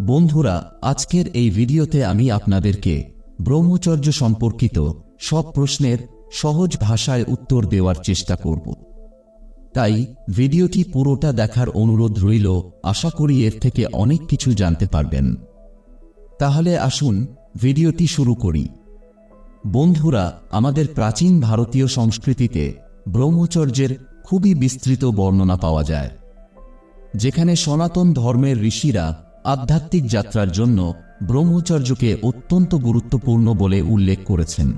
বন্ধুরা, আজকের এই ভিডিওতে আমি আপনাদেরকে ব্রহ্মচর্য সম্পর্কিত সব প্রশ্নের সহজ ভাষায় উত্তর দেওয়ার চেষ্টা করব। তাই ভিডিওটি পুরোটা দেখার অনুরোধ রইল, আশা করি এর থেকে অনেক কিছু জানতে পারবেন। তাহলে আসুন ভিডিওটি শুরু করি। বন্ধুরা, আমাদের প্রাচীন ভারতীয় সংস্কৃতিতে ব্রহ্মচর্যের খুবই বিস্তৃত বর্ণনা পাওয়া যায়। যেখানে সনাতন ধর্মের ঋষিরা আধ্যাত্মিক যাত্রার জন্য ব্রহ্মচর্যকে অত্যন্ত গুরুত্বপূর্ণ বলে উল্লেখ করেছেন।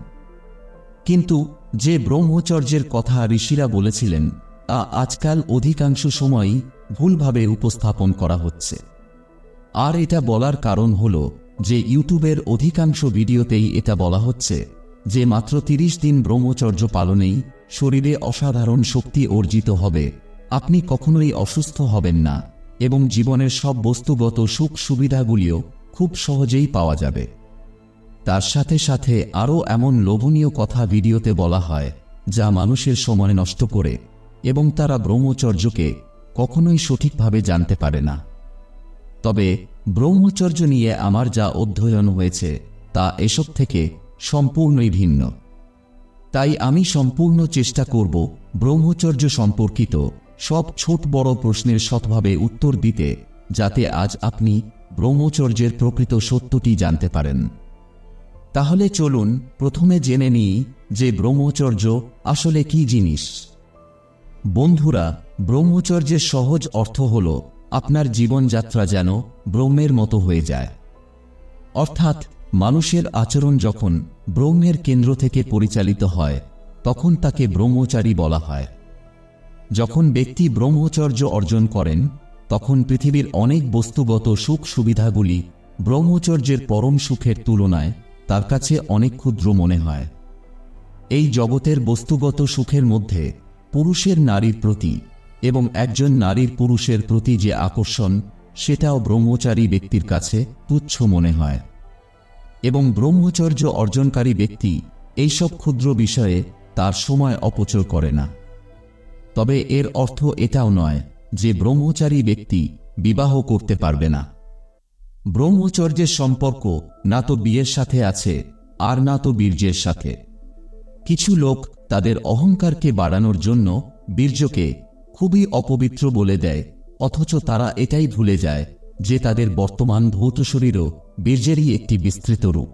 কিন্তু যে ব্রহ্মচর্যের কথা ঋষিরা বলেছিলেন, তা আজকাল অধিকাংশ সময়ই ভুলভাবে উপস্থাপন করা হচ্ছে। আর এটা বলার কারণ হল যে ইউটিউবের অধিকাংশ ভিডিওতেই এটা বলা হচ্ছে যে মাত্র তিরিশ দিন ব্রহ্মচর্য পালনেই শরীরে অসাধারণ শক্তি অর্জিত হবে। আপনি কখনোই অসুস্থ হবেন না। এবং জীবনের সব বস্তুগত সুখ সুবিধাগুলিও খুব সহজেই পাওয়া যাবে। তার সাথে সাথে আরও এমন লোভনীয় কথা ভিডিওতে বলা হয়, যা মানুষের সময় নষ্ট করে এবং তারা ব্রহ্মচর্যকে কখনোই সঠিকভাবে জানতে পারে না। তবে ব্রহ্মচর্য নিয়ে আমার যা অধ্যয়ন হয়েছে, তা এসব থেকে সম্পূর্ণই ভিন্ন। তাই আমি সম্পূর্ণ চেষ্টা করব ব্রহ্মচর্য সম্পর্কিত সব ছোট বড় প্রশ্নের সৎভাবে উত্তর দিতে, যাতে আজ আপনি ব্রহ্মচর্যের প্রকৃত সত্যটি জানতে পারেন। তাহলে চলুন প্রথমে জেনে নিই যে ব্রহ্মচর্য আসলে কি জিনিস। বন্ধুরা, ব্রহ্মচর্যের সহজ অর্থ হল আপনার জীবনযাত্রা যেন ব্রহ্মের মতো হয়ে যায়। অর্থাৎ মানুষের আচরণ যখন ব্রহ্মের কেন্দ্র থেকে পরিচালিত হয়, তখন তাকে ব্রহ্মচারী বলা হয়। যখন ব্যক্তি ব্রহ্মচর্য অর্জন করেন, তখন পৃথিবীর অনেক বস্তুগত সুখ সুবিধাগুলি ব্রহ্মচর্যের পরম সুখের তুলনায় তার কাছে অনেক ক্ষুদ্র মনে হয়। এই জগতের বস্তুগত সুখের মধ্যে পুরুষের নারীর প্রতি এবং একজন নারীর পুরুষের প্রতি যে আকর্ষণ, সেটাও ব্রহ্মচারী ব্যক্তির কাছে তুচ্ছ মনে হয়। এবং ব্রহ্মচর্য অর্জনকারী ব্যক্তি এইসব ক্ষুদ্র বিষয়ে তার সময় অপচয় করে না। তবে এর অর্থ এটাও নয় যে ব্রহ্মচারী ব্যক্তি বিবাহ করতে পারবে না। ব্রহ্মচর্যের সম্পর্ক না তো বিয়ের সাথে আছে, আর না তো বীর্যের সাথে। কিছু লোক তাদের অহংকারকে বাড়ানোর জন্য বীর্যকে খুবই অপবিত্র বলে দেয়, অথচ তারা এটাই ভুলে যায় যে তাদের বর্তমান ভৌত শরীরও বীর্যেরই একটি বিস্তৃত রূপ।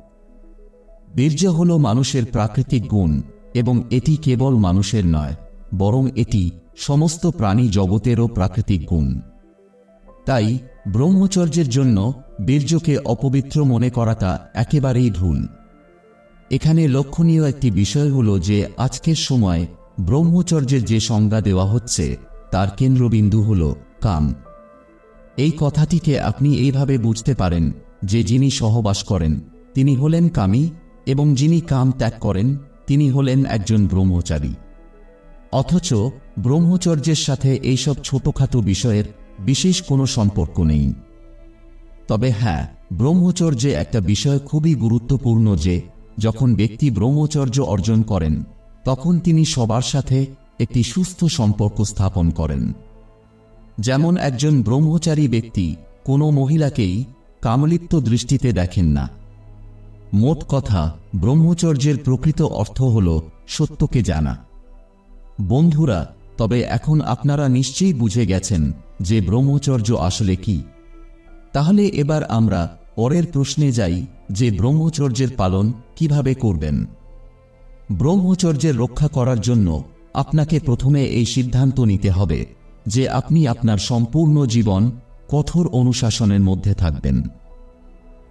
বীর্য হল মানুষের প্রাকৃতিক গুণ এবং এটি কেবল মানুষের নয় বরং এটি সমস্ত প্রাণী জগতেরও প্রাকৃতিক গুণ। তাই ব্রহ্মচর্যের জন্য বীর্যকে অপবিত্র মনে করাটা একেবারেই ভুল। এখানে লক্ষণীয় একটি বিষয় হল যে আজকের সময় ব্রহ্মচর্যের যে সংজ্ঞা দেওয়া হচ্ছে, তার কেন্দ্রবিন্দু হল কাম। এই কথাটিকে আপনি এইভাবে বুঝতে পারেন যে যিনি সহবাস করেন, তিনি হলেন কামী এবং যিনি কাম ত্যাগ করেন, তিনি হলেন একজন ব্রহ্মচারী। অথচ ব্রহ্মচর্যের সাথে এইসব ছোটখাটো বিষয়ের বিশেষ কোনো সম্পর্ক নেই। তবে হ্যাঁ ব্রহ্মচর্যে একটা বিষয় খুবই গুরুত্বপূর্ণ যে, যখন ব্যক্তি ব্রহ্মচর্য অর্জন করেন, তখন তিনি সবার সাথে একটি সুস্থ সম্পর্ক স্থাপন করেন। যেমন একজন ব্রহ্মচারী ব্যক্তি কোনো মহিলাকেই কামলিপ্ত দৃষ্টিতে দেখেন না। মোট কথা, ব্রহ্মচর্যের প্রকৃত অর্থ হল সত্যকে জানা। বন্ধুরা, তবে এখন আপনারা নিশ্চয়ই বুঝে গেছেন যে ব্রহ্মচর্য আসলে কি। তাহলে এবার আমরা পরের প্রশ্নে যাই যে ব্রহ্মচর্যের পালন কীভাবে করবেন। ব্রহ্মচর্যের রক্ষা করার জন্য আপনাকে প্রথমে এই সিদ্ধান্ত নিতে হবে যে আপনি আপনার সম্পূর্ণ জীবন কঠোর অনুশাসনের মধ্যে থাকবেন।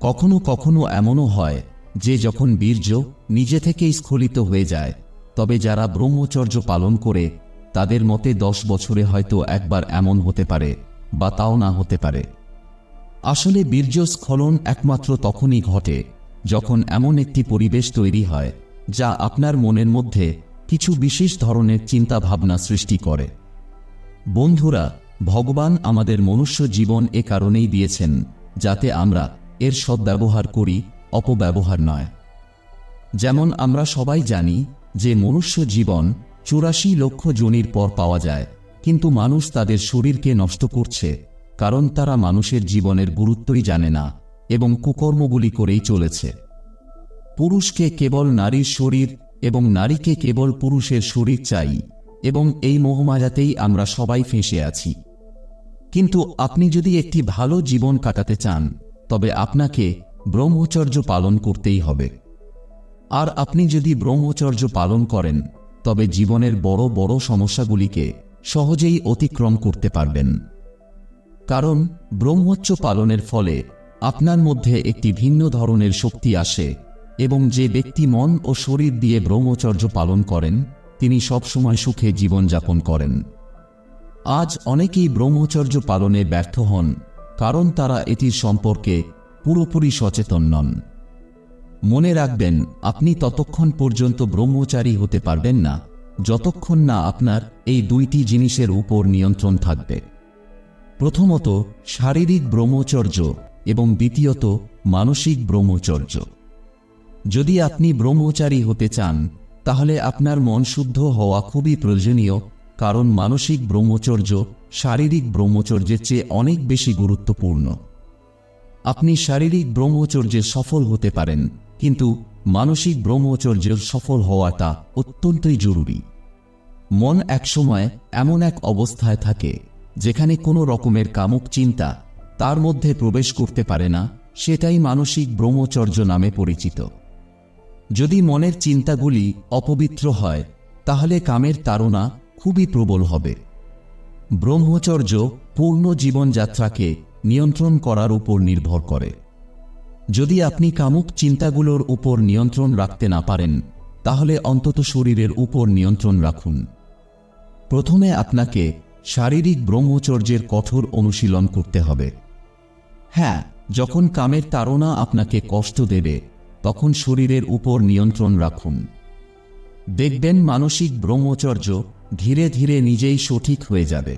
কখনো কখনো এমনও হয় যে যখন বীর্য নিজে থেকেই স্খলিত হয়ে যায় তবে যারা ব্রহ্মচর্য পালন করে, তাদের মতে দশ বছরে হয়তো একবার এমন হতে পারে, বা তাও না হতে পারে। আসলে বীর্য স্খলন একমাত্র তখনই ঘটে, যখন এমন একটি পরিবেশ তৈরি হয়, যা আপনার মনের মধ্যে কিছু বিশেষ ধরনের চিন্তা ভাবনা সৃষ্টি করে। বন্ধুরা, ভগবান আমাদের মনুষ্য জীবন এ কারণেই দিয়েছেন, যাতে আমরা এর সদ্ব্যবহার করি, অপব্যবহার নয়। যেমন আমরা সবাই জানি যে মনুষ্য জীবন চুরাশি লক্ষ জনির পর পাওয়া যায়, কিন্তু মানুষ তাদের শরীরকে নষ্ট করছে, কারণ তারা মানুষের জীবনের গুরুত্বই জানে না এবং কুকর্মগুলি করেই চলেছে। পুরুষকে কেবল নারীর শরীর এবং নারীকে কেবল পুরুষের শরীর চাই এবং এই মোহমায়াতেই আমরা সবাই ফেঁসে আছি। কিন্তু আপনি যদি একটি ভালো জীবন কাটাতে চান, তবে আপনাকে ব্রহ্মচর্য পালন করতেই হবে। আর আপনি যদি ব্রহ্মচর্য পালন করেন, তবে জীবনের বড় বড় সমস্যাগুলিকে সহজেই অতিক্রম করতে পারবেন। কারণ ব্রহ্মোচ্চ পালনের ফলে আপনার মধ্যে একটি ভিন্ন ধরনের শক্তি আসে এবং যে ব্যক্তি মন ও শরীর দিয়ে ব্রহ্মচর্য পালন করেন, তিনি সবসময় সুখে জীবনযাপন করেন। আজ অনেকেই ব্রহ্মচর্য পালনে ব্যর্থ হন, কারণ তারা এটির সম্পর্কে পুরোপুরি সচেতন নন। মনে রাখবেন, আপনি ততক্ষণ পর্যন্ত ব্রহ্মচারী হতে পারবেন না, যতক্ষণ না আপনার এই দুইটি জিনিসের উপর নিয়ন্ত্রণ থাকবে। প্রথমত, শারীরিক ব্রহ্মচর্য এবং দ্বিতীয়ত, মানসিক ব্রহ্মচর্য। যদি আপনি ব্রহ্মচারী হতে চান, তাহলে আপনার মন শুদ্ধ হওয়া খুবই প্রয়োজনীয়, কারণ মানসিক ব্রহ্মচর্য শারীরিক ব্রহ্মচর্যের চেয়ে অনেক বেশি গুরুত্বপূর্ণ। আপনি শারীরিক ব্রহ্মচর্যে সফল হতে পারেন। কিন্তু মানসিক ব্রহ্মচর্যের সফল হওয়াটা অত্যন্তই জরুরি। মন একসময় এমন এক অবস্থায় থাকে, যেখানে কোনো রকমের কামুক চিন্তা তার মধ্যে প্রবেশ করতে পারে না, সেটাই মানসিক ব্রহ্মচর্য নামে পরিচিত। যদি মনের চিন্তাগুলি অপবিত্র হয়, তাহলে কামের তাড়না খুবই প্রবল হবে। ব্রহ্মচর্য পূর্ণ জীবনযাত্রাকে নিয়ন্ত্রণ করার উপর নির্ভর করে। যদি আপনি কামুক চিন্তাগুলোর উপর নিয়ন্ত্রণ রাখতে না পারেন, তাহলে অন্তত শরীরের উপর নিয়ন্ত্রণ রাখুন। প্রথমে আপনাকে শারীরিক ব্রহ্মচর্যের কঠোর অনুশীলন করতে হবে। হ্যাঁ যখন কামের তাড়না আপনাকে কষ্ট দেবে, তখন শরীরের উপর নিয়ন্ত্রণ রাখুন। দেখবেন মানসিক ব্রহ্মচর্য ধীরে ধীরে নিজেই সঠিক হয়ে যাবে।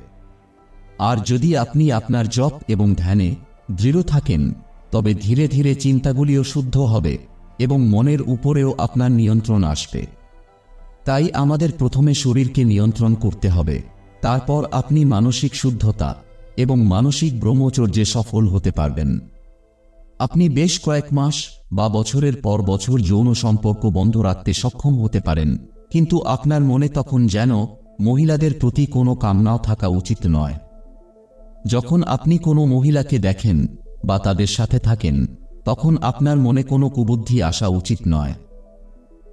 আর যদি আপনি আপনার জপ এবং ধ্যানে দৃঢ় থাকেন তবে ধীরে ধীরে চিন্তাগুলিও শুদ্ধ হবে এবং মনের উপরেও আপনার নিয়ন্ত্রণ আসবে। তাই আমাদের প্রথমে শরীরকে নিয়ন্ত্রণ করতে হবে, তারপর আপনি মানসিক শুদ্ধতা এবং মানসিক ব্রহ্মচর্যে সফল হতে পারবেন। আপনি বেশ কয়েক মাস বা বছরের পর বছর যৌন সম্পর্ক বন্ধ রাখতে সক্ষম হতে পারেন, কিন্তু আপনার মনে তখন যেন মহিলাদের প্রতি কোনো কামনাও থাকা উচিত নয়। যখন আপনি কোনো মহিলাকে দেখেন বা তাদের সাথে থাকেন, তখন আপনার মনে কোনো কুবুদ্ধি আসা উচিত নয়।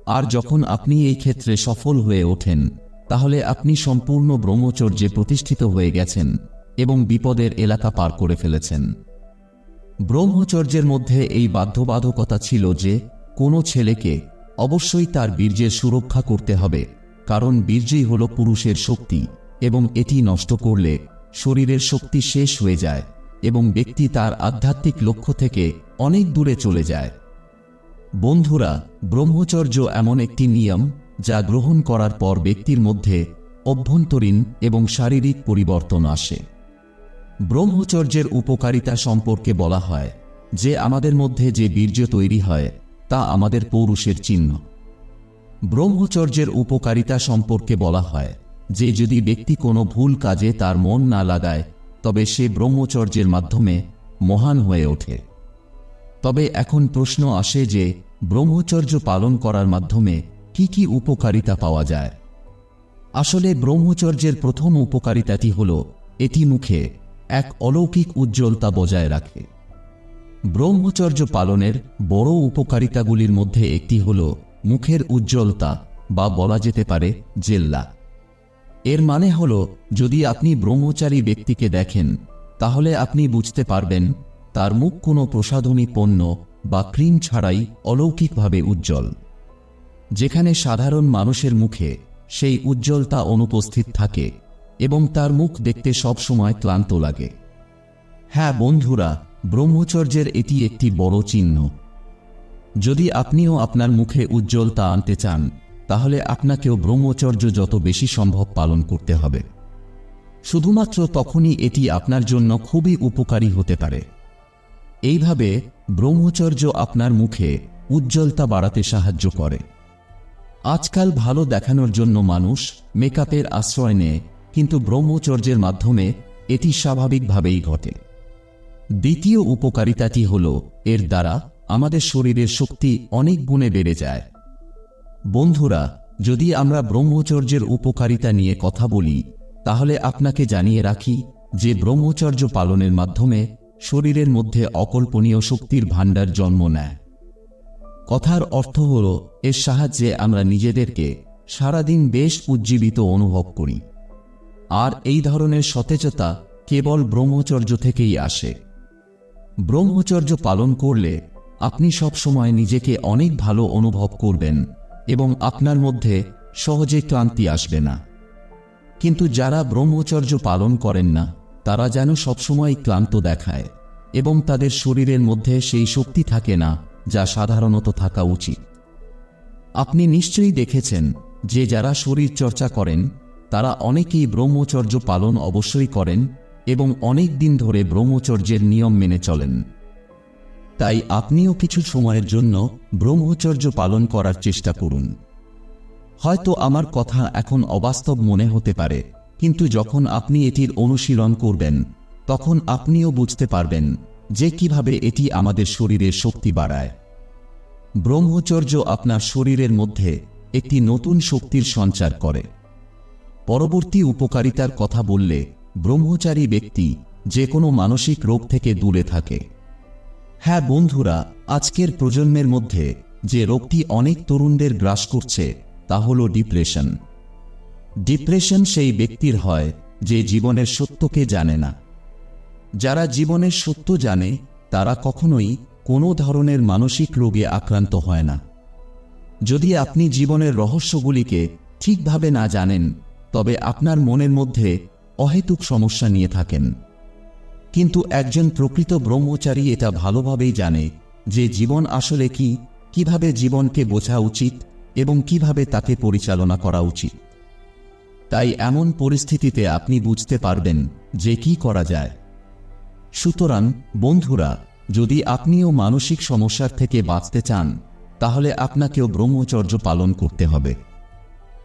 আর যখন আপনি এই ক্ষেত্রে সফল হয়ে ওঠেন, তাহলে আপনি সম্পূর্ণ ব্রহ্মচর্যে প্রতিষ্ঠিত হয়ে গেছেন এবং বিপদের এলাকা পার করে ফেলেছেন। ব্রহ্মচর্যের মধ্যে এই বাধ্যবাধকতা ছিল যে, কোনো ছেলেকে অবশ্যই তার বীর্যের সুরক্ষা করতে হবে, কারণ বীর্যই হল পুরুষের শক্তি এবং এটি নষ্ট করলে শরীরের শক্তি শেষ হয়ে যায়। এবং ব্যক্তি তার আধ্যাত্মিক লক্ষ্য থেকে অনেক দূরে চলে যায়। বন্ধুরা, ব্রহ্মচর্য এমন একটি নিয়ম যা গ্রহণ করার পর ব্যক্তির মধ্যে অভ্যন্তরীণ এবং শারীরিক পরিবর্তন আসে। ব্রহ্মচর্যের উপকারিতা সম্পর্কে বলা হয় যে আমাদের মধ্যে যে বীর্য তৈরি হয়, তা আমাদের পৌরুষের চিহ্ন। ব্রহ্মচর্যের উপকারিতা সম্পর্কে বলা হয় যে যদি ব্যক্তি কোনো ভুল কাজে তার মন না লাগায় তবে সে ব্রহ্মচর্যের মাধ্যমে মহান হয়ে ওঠে। তবে এখন প্রশ্ন আসে যে, ব্রহ্মচর্য পালন করার মাধ্যমে কি কি উপকারিতা পাওয়া যায়? আসলে ব্রহ্মচর্যের প্রথম উপকারিতাটি হল, এটি মুখে এক অলৌকিক উজ্জ্বলতা বজায় রাখে। ব্রহ্মচর্য পালনের বড় উপকারিতাগুলির মধ্যে একটি হল, মুখের উজ্জ্বলতা বা বলা যেতে পারে জেল্লা। এর মানে হল, যদি আপনি ব্রহ্মচারী ব্যক্তিকে দেখেন, তাহলে আপনি বুঝতে পারবেন, তার মুখ কোনো প্রসাধনী পণ্য বা ক্রিম ছাড়াই অলৌকিকভাবে উজ্জ্বল। যেখানে সাধারণ মানুষের মুখে সেই উজ্জ্বলতা অনুপস্থিত থাকে এবং তার মুখ দেখতে সবসময় ক্লান্ত লাগে। হ্যাঁ বন্ধুরা, ব্রহ্মচর্যের এটি একটি বড় চিহ্ন। যদি আপনিও আপনার মুখে উজ্জ্বলতা আনতে চান তাহলে আপনাকেও ব্রহ্মচর্য যত বেশি সম্ভব পালন করতে হবে। শুধুমাত্র তখনই এটি আপনার জন্য খুবই উপকারী হতে পারে। এইভাবে ব্রহ্মচর্য আপনার মুখে উজ্জ্বলতা বাড়াতে সাহায্য করে। আজকাল ভালো দেখানোর জন্য মানুষ মেকআপের আশ্রয় নেয়, কিন্তু ব্রহ্মচর্যের মাধ্যমে এটি স্বাভাবিকভাবেই ঘটে। দ্বিতীয় উপকারিতাটি হল, এর দ্বারা আমাদের শরীরের শক্তি অনেক গুণে বেড়ে যায়। বন্ধুরা, যদি আমরা ব্রহ্মচর্যের উপকারিতা নিয়ে কথা বলি, তাহলে আপনাকে জানিয়ে রাখি যে ব্রহ্মচর্য পালনের মাধ্যমে শরীরের মধ্যে অকল্পনীয় শক্তির ভাণ্ডার জন্ম নেয়। কথার অর্থ হল, এর সাহায্যে আমরা নিজেদেরকে সারাদিন বেশ উজ্জীবিত অনুভব করি। আর এই ধরনের সতেজতা কেবল ব্রহ্মচর্য থেকেই আসে। ব্রহ্মচর্য পালন করলে আপনি সবসময় নিজেকে অনেক ভালো অনুভব করবেন। এবং আপনার মধ্যে সহজে ক্লান্তি আসবে না। কিন্তু যারা ব্রহ্মচর্য পালন করেন না, তারা যেন সবসময় ক্লান্ত দেখায় এবং তাদের শরীরের মধ্যে সেই শক্তি থাকে না যা সাধারণত থাকা উচিত। আপনি নিশ্চয়ই দেখেছেন যে যারা শরীর চর্চা করেন, তারা অনেকেই ব্রহ্মচর্য পালন অবশ্যই করেন এবং অনেক দিন ধরে ব্রহ্মচর্যের নিয়ম মেনে চলেন। তাই আপনিও কিছু সময়ের জন্য ব্রহ্মচর্য পালন করার চেষ্টা করুন। হয়তো আমার কথা এখন অবাস্তব মনে হতে পারে, কিন্তু যখন আপনি এটির অনুশীলন করবেন, তখন আপনিও বুঝতে পারবেন যে কীভাবে এটি আমাদের শরীরের শক্তি বাড়ায়। ব্রহ্মচর্য আপনার শরীরের মধ্যে একটি নতুন শক্তির সঞ্চার করে। পরবর্তী উপকারিতার কথা বললে ব্রহ্মচারী ব্যক্তি যে কোনো মানসিক রোগ থেকে দূরে থাকে। হ্যাঁ বন্ধুরা, আজকের প্রজন্মের মধ্যে যে রোগটি অনেক তরুণদের গ্রাস করছে, তা হল ডিপ্রেশন। ডিপ্রেশন সেই ব্যক্তির হয় যে জীবনের সত্যকে জানে না। যারা জীবনের সত্য জানে, তারা কখনোই কোনো ধরনের মানসিক রোগে আক্রান্ত হয় না। যদি আপনি জীবনের রহস্যগুলিকে ঠিকভাবে না জানেন, তবে আপনার মনের মধ্যে অহেতুক সমস্যা নিয়ে থাকেন। কিন্তু একজন প্রকৃত ব্রহ্মচারী এটা ভালোভাবেই জানে যে জীবন আসলে কি, কীভাবে জীবনকে বোঝা উচিত এবং কীভাবে তাকে পরিচালনা করা উচিত। তাই এমন পরিস্থিতিতে আপনি বুঝতে পারবেন যে কি করা যায়। সুতরাং, বন্ধুরা, যদি আপনিও মানসিক সমস্যার থেকে বাঁচতে চান, তাহলে আপনাকেও ব্রহ্মচর্য পালন করতে হবে।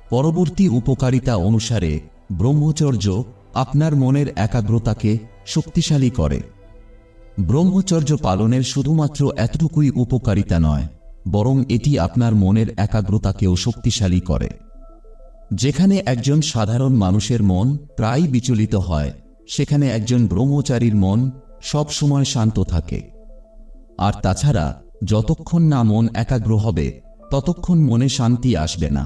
পরবর্তী উপকারিতা অনুসারে ব্রহ্মচর্য আপনার মনের একাগ্রতাকে শক্তিশালী করে। ব্রহ্মচর্য পালনের শুধুমাত্র এতটুকুই উপকারিতা নয়, বরং এটি আপনার মনের একাগ্রতাকেও শক্তিশালী করে। যেখানে একজন সাধারণ মানুষের মন প্রায় বিচলিত হয়, সেখানে একজন ব্রহ্মচারীর মন সব সময় শান্ত থাকে। আর তাছাড়া, যতক্ষণ না মন একাগ্র হবে, ততক্ষণ মনে শান্তি আসবে না।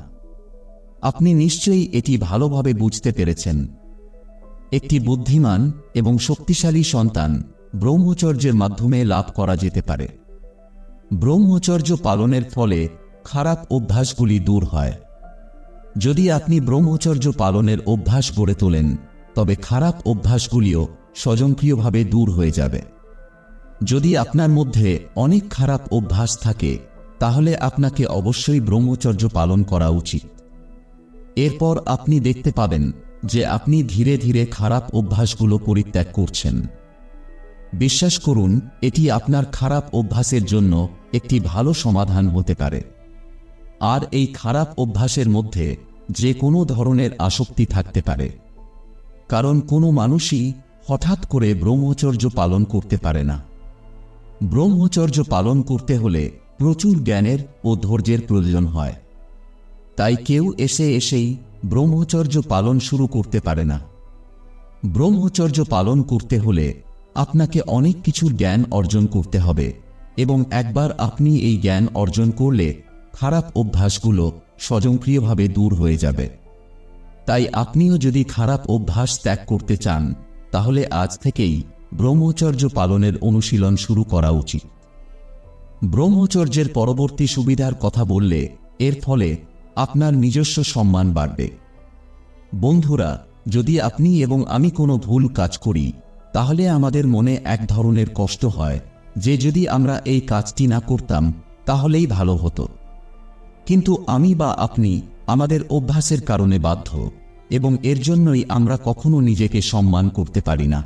আপনি নিশ্চয়ই এটি ভালোভাবে বুঝতে পেরেছেন। একটি বুদ্ধিমান এবং শক্তিশালী সন্তান ব্রহ্মচর্যের মাধ্যমে লাভ করা যেতে পারে। ব্রহ্মচর্য পালনের ফলে খারাপ অভ্যাসগুলি দূর হয়। যদি আপনি ব্রহ্মচর্য পালনের অভ্যাস গড়ে তোলেন, তবে খারাপ অভ্যাসগুলিও স্বয়ংক্রিয়ভাবে দূর হয়ে যাবে। যদি আপনার মধ্যে অনেক খারাপ অভ্যাস থাকে, তাহলে আপনাকে অবশ্যই ব্রহ্মচর্য পালন করা উচিত। এরপর আপনি দেখতে পাবেন যে আপনি ধীরে ধীরে খারাপ অভ্যাসগুলো পরিত্যাগ করছেন। বিশ্বাস করুন, এটি আপনার খারাপ অভ্যাসের জন্য একটি ভালো সমাধান হতে পারে। আর এই খারাপ অভ্যাসের মধ্যে যে কোনো ধরনের আসক্তি থাকতে পারে। কারণ কোনো মানুষই হঠাৎ করে ব্রহ্মচর্য পালন করতে পারে না। ব্রহ্মচর্য পালন করতে হলে প্রচুর জ্ঞানের ও ধৈর্যের প্রয়োজন হয়। তাই কেউ এসে এসেই ব্রহ্মচর্য পালন শুরু করতে পারে না। ব্রহ্মচর্য পালন করতে হলে আপনাকে অনেক কিছুর জ্ঞান অর্জন করতে হবে এবং একবার আপনি এই জ্ঞান অর্জন করলে খারাপ অভ্যাসগুলো স্বয়ংক্রিয়ভাবে দূর হয়ে যাবে। তাই আপনিও যদি খারাপ অভ্যাস ত্যাগ করতে চান, তাহলে আজ থেকেই ব্রহ্মচর্য পালনের অনুশীলন শুরু করা উচিত। ব্রহ্মচর্যের পরবর্তী সুবিধার কথা বললে এর ফলে আপনার নিজস্ব সম্মান বাড়বে। বন্ধুরা, যদি আপনি এবং আমি কোনো ভুল কাজ করি, তাহলে আমাদের মনে এক ধরনের কষ্ট হয় যে যদি আমরা এই কাজটি না করতাম, তাহলেই ভালো হতো। কিন্তু আমি বা আপনি আমাদের অভ্যাসের কারণে বাধ্য এবং এর জন্যই আমরা কখনো নিজেকে সম্মান করতে পারি না।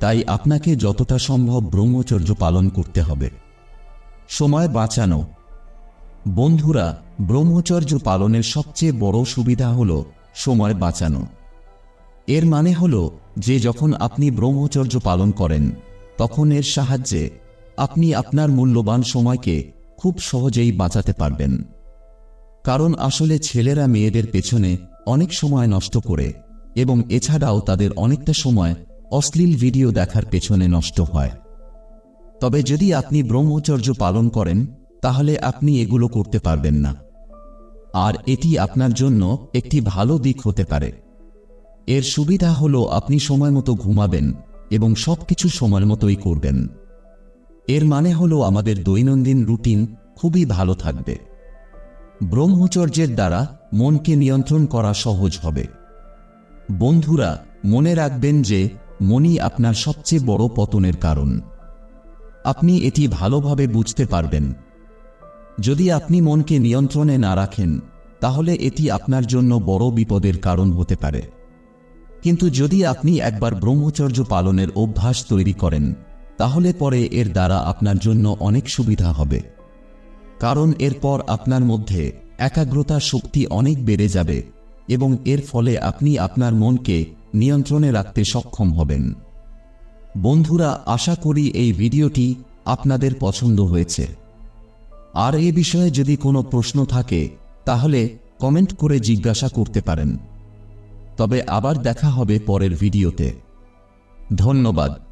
তাই আপনাকে যতটা সম্ভব ব্রহ্মচর্য পালন করতে হবে। সময় বাঁচানো বন্ধুরা, ব্রহ্মচর্য পালনের সবচেয়ে বড় সুবিধা হল সময় বাঁচানো। এর মানে হল যে যখন আপনি ব্রহ্মচর্য পালন করেন, তখন এর সাহায্যে আপনি আপনার মূল্যবান সময়কে খুব সহজেই বাঁচাতে পারবেন। কারণ আসলে ছেলেরা মেয়েদের পেছনে অনেক সময় নষ্ট করে এবং এছাড়াও তাদের অনেকটা সময় অশ্লীল ভিডিও দেখার পেছনে নষ্ট হয়। তবে যদি আপনি ব্রহ্মচর্য পালন করেন তাহলে আপনি এগুলো করতে পারবেন না। আর এটি আপনার জন্য একটি ভালো দিক হতে পারে। এর সুবিধা হলো আপনি সময় মতো ঘুমাবেন এবং সবকিছু সময় মতোই করবেন। এর মানে হলো আমাদের দৈনন্দিন রুটিন খুবই ভালো থাকবে। ব্রহ্মচর্যের দ্বারা মনকে নিয়ন্ত্রণ করা সহজ হবে। বন্ধুরা, মনে রাখবেন যে মনই আপনার সবচেয়ে বড় পতনের কারণ। আপনি এটি ভালোভাবে বুঝতে পারবেন। যদি আপনি মনকে নিয়ন্ত্রণে না রাখেন, তাহলে এটি আপনার জন্য বড় বিপদের কারণ হতে পারে। কিন্তু যদি আপনি একবার ব্রহ্মচর্য পালনের অভ্যাস তৈরি করেন, তাহলে পরে এর দ্বারা আপনার জন্য অনেক সুবিধা হবে। কারণ এরপর আপনার মধ্যে একাগ্রতা শক্তি অনেক বেড়ে যাবে এবং এর ফলে আপনি আপনার মনকে নিয়ন্ত্রণে রাখতে সক্ষম হবেন। বন্ধুরা, আশা করি এই ভিডিওটি আপনাদের পছন্দ হয়েছে। আর এ বিষয়ে যদি কোনো প্রশ্ন থাকে, তাহলে কমেন্ট করে জিজ্ঞাসা করতে পারেন। তবে আবার দেখা হবে পরের ভিডিওতে। ধন্যবাদ।